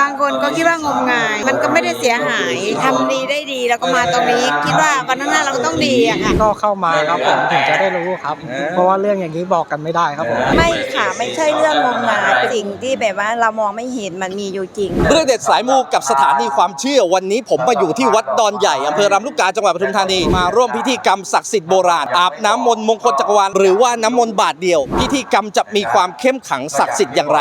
บางคนก็คิดว่างมงาย มันก็ไม่ได้เสียหายทำดีได้ดีแล้วก็มาตรงนี้ คิดว่าวันข้างหน้าเราก็ต้องดีอะค่ะ ก็เข้ามาครับผมถึงจะได้รู้ครับ เพราะว่าเรื่องอย่างนี้บอกกันไม่ได้ครับผม ไม่ค่ะไม่ใช่เรื่องงมงายเป็นสิ่งที่แบบว่าเรามองไม่เห็นมันมีอยู่จริง เรื่องเด็ดสายมูกับสถานีความเชื่อวันนี้ผมมาอยู่ที่วัดดอนใหญ่อำเภอรำลูกกาจังหวัดปทุมธานีมาร่วมพิธีกรรมศักดิ์สิทธิ์โบราณอาบน้ำมนต์มงคลจักรวาลหรือว่าน้ำมนต์บาทเดียว พิธีกรรมจะมีความเข้มขลังศักดิ์สิทธิ์อย่างไร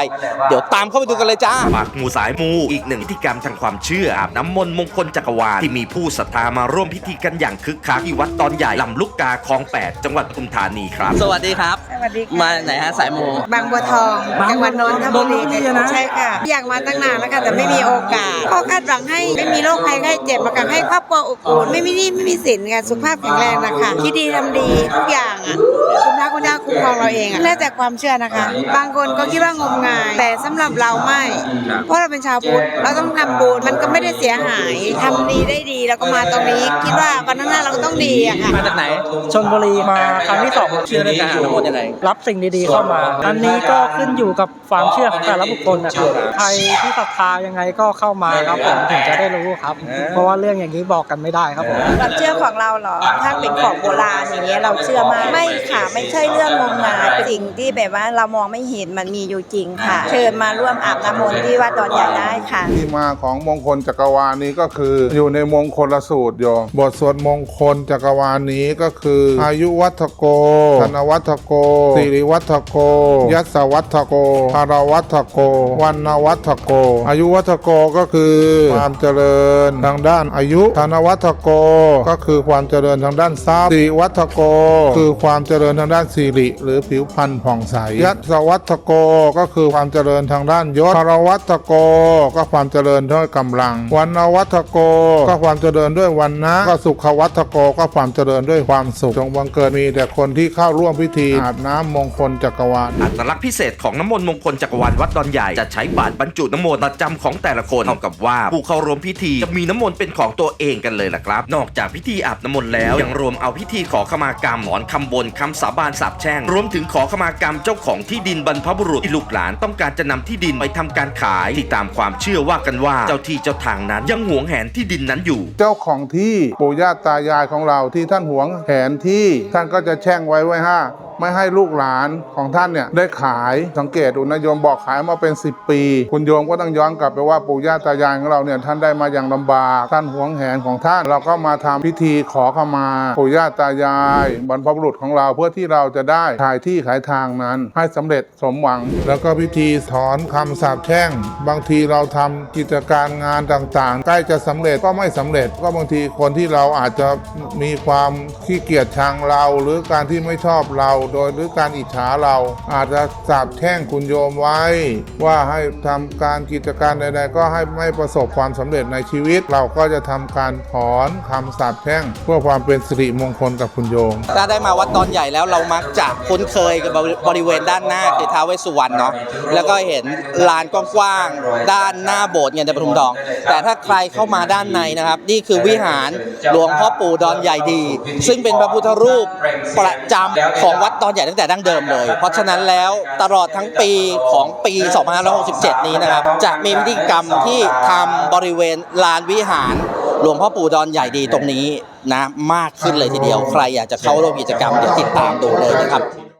เดี๋ยวตามเข้าไปดูกันเลยจ้า ปากหมูสายมูอีกหนึ่งพิธีกรรมทางความเชื่ออาบน้ำมนต์มงคลจักรวาลที่มีผู้ศรัทธามาร่วมพิธีกันอย่างคึกคักที่วัดตอนใหญ่ลำลูกกาคลอง 8 จังหวัดปทุมธานีครับ สวัสดีครับ วัสดีค่ะมาไหนฮะสายมู บางบัวทองจังหวัดนนทบุรีนนทบุรีอะนะ ใช่ค่ะ อยากมาตั้งนานแล้วค่ะแต่ไม่มีโอกาสก็คาดหวังให้ไม่มีโรคภัยไข้เจ็บมากับให้ครอบครัวอบอุ่นไม่มีหนี้ไม่มีสินค่ะสุขภาพแข็งแรงนะคะคิดดีทำดีทุกอย่างอะคุณพระคุณเจ้าคุ้มครองเราเองอะแล้วแต่ความเชื่อนะคะ บางคนก็คิดว่างมงาย แต่สำหรับเราไม่ เพราะเราเป็นชาวพุทธเราต้องทำบุญมันก็ไม่ได้เสียหายทำดีได้ดีแล้วก็มาตรงนี้ คิดว่าวันข้างหน้าเราก็ต้องดีอะค่ะ มาจากไหนชนบุรีมาครั้งที่สองเชื่อเรื่องการอาบน้ำมนต์ยังไงรับสิ่งดีๆเข้ามา อันนี้ก็ขึ้นอยู่กับความเชื่อของแต่ละบุคคลนะครับใครที่ศรัทธายังไงก็เข้ามาครับผมถึงจะได้รู้ครับ เพราะว่าเรื่องอย่างนี้บอกกันไม่ได้ครับผมความเชื่อของเราเหรอถ้าเป็นของโบราณอย่างเงี้ยเราเชื่อมากไม่ค่ะ ไม่ใช่เรื่องงมงายเป็นสิ่งที่แบบว่าเรามองไม่เห็นมันมีอยู่จริงค่ะ เชิญมาร่วมอาบน้ำมนต์ที่วัดดอนใหญ่ได้ค่ะที่มาของมงคลจักรวาลนี้ก็คือ อยู่ในมงคลสูตรโยมบทสวดมงคลจักรวาลนี้ก็คืออายุวัฒโกธนวัฒโกสิริวัฒโก ยัสวัฒโกภารวัฒโก วันวัฒโก อายุวัฒโกก็คือความเจริญทางด้านอายุธนวัฒโก ก็คือความเจริญทางด้านทรัพย์สิริวัฒโก คือความเจริญทางด้านสิริ หรือผิวพรรณผ่องใสยัสวัฒโกก็คือความเจริญทางด้านยศภารวัฒโก ก็ความเจริญด้วยกำลัง วันนวัฒโก ก็ความเจริญด้วยวันนะก็สุขวัฒโกก็ความเจริญด้วยความสุขจงบังเกิดมีแต่คนที่เข้าร่วมพิธีอาบน้ำมงคลจักรวาล อัตลักษณ์พิเศษของน้ำมนต์มงคลจักรวาลวัดดอนใหญ่จะใช้บาตรบรรจุน้ำมนต์ประจำของแต่ละคนเท่ากับว่าผู้เข้าร่วมพิธีจะมีน้ำมนต์เป็นของตัวเองกันเลยล่ะครับ นอกจากพิธีอาบน้ำมนต์แล้วยังรวมเอาพิธีขอขมากรรมหมอนคำบนคำสาบานสาบแช่ง รวมถึงขอขมากรรมเจ้าของที่ดินบรรพบุรุษที่ลูกหลานต้องการจะนำที่ดินไปทำการขายที่ตามความเชื่อว่ากันว่าเจ้าที่เจ้าทางนั้น ยังหวงแหนที่ดินนั้นอยู่ เจ้าของที่ปู่ย่าตายายของเราที่ท่านหวงแหนที่ท่านก็จะแช่งไว้ไว้ห้า ไม่ให้ลูกหลานของท่านเนี่ยได้ขายสังเกตดูนะโยมบอกขายมาเป็น 10 ปี คุณโยมก็ต้องย้อนกลับไปว่าปู่ย่าตายายของเราเนี่ยท่านได้มาอย่างลำบากท่านหวงแหนของท่านเราก็มาทำพิธีขอขมาปู่ย่าตายายบรรพบุรุษของเราเพื่อที่เราจะได้ขายที่ขายทางนั้น ให้สำเร็จสมหวัง แล้วก็พิธีถอนคำสาปแช่ง บางทีเราทำกิจการงานต่างๆ ใกล้จะสำเร็จก็ไม่สำเร็จ ก็บางทีคนที่เราอาจจะมีความขี้เกียจชังเรา หรือการที่ไม่ชอบเราโดยหรือการอิจฉาเรา อาจจะสาปแช่งคุณโยมไว้ ว่าให้ทำการกิจการใด ๆ ก็ให้ไม่ประสบความสำเร็จในชีวิต เราก็จะทำการถอนคำสาปแช่งเพื่อความเป็นสิริมงคลกับคุณโยม ถ้าได้มาวัดดอนใหญ่แล้วเรามักจะคุ้นเคยกับบริเวณด้านหน้าคือท้าวเวสสุวรรณเนาะแล้วก็เห็นลานกว้างๆด้านหน้าโบสถ์เงินในปทุมทอง แต่ถ้าใครเข้ามาด้านในนะครับ นี่คือวิหารหลวงพ่อปู่ดอนใหญ่ดี ซึ่งเป็นพระพุทธรูปประจำของวัดดอนใหญ่ตั้งแต่ดั้งเดิมเลย เพราะฉะนั้นแล้วตลอดทั้งปีของปี 2567 นี้นะครับจะมีพิธีกรรมที่ทำบริเวณลานวิหารหลวงพ่อปู่ดอนใหญ่ดีตรงนี้นะมากขึ้นเลยทีเดียว ใครอยากจะเข้าร่วมกิจกรรมเดี๋ยวติดตามดูเลยนะครับ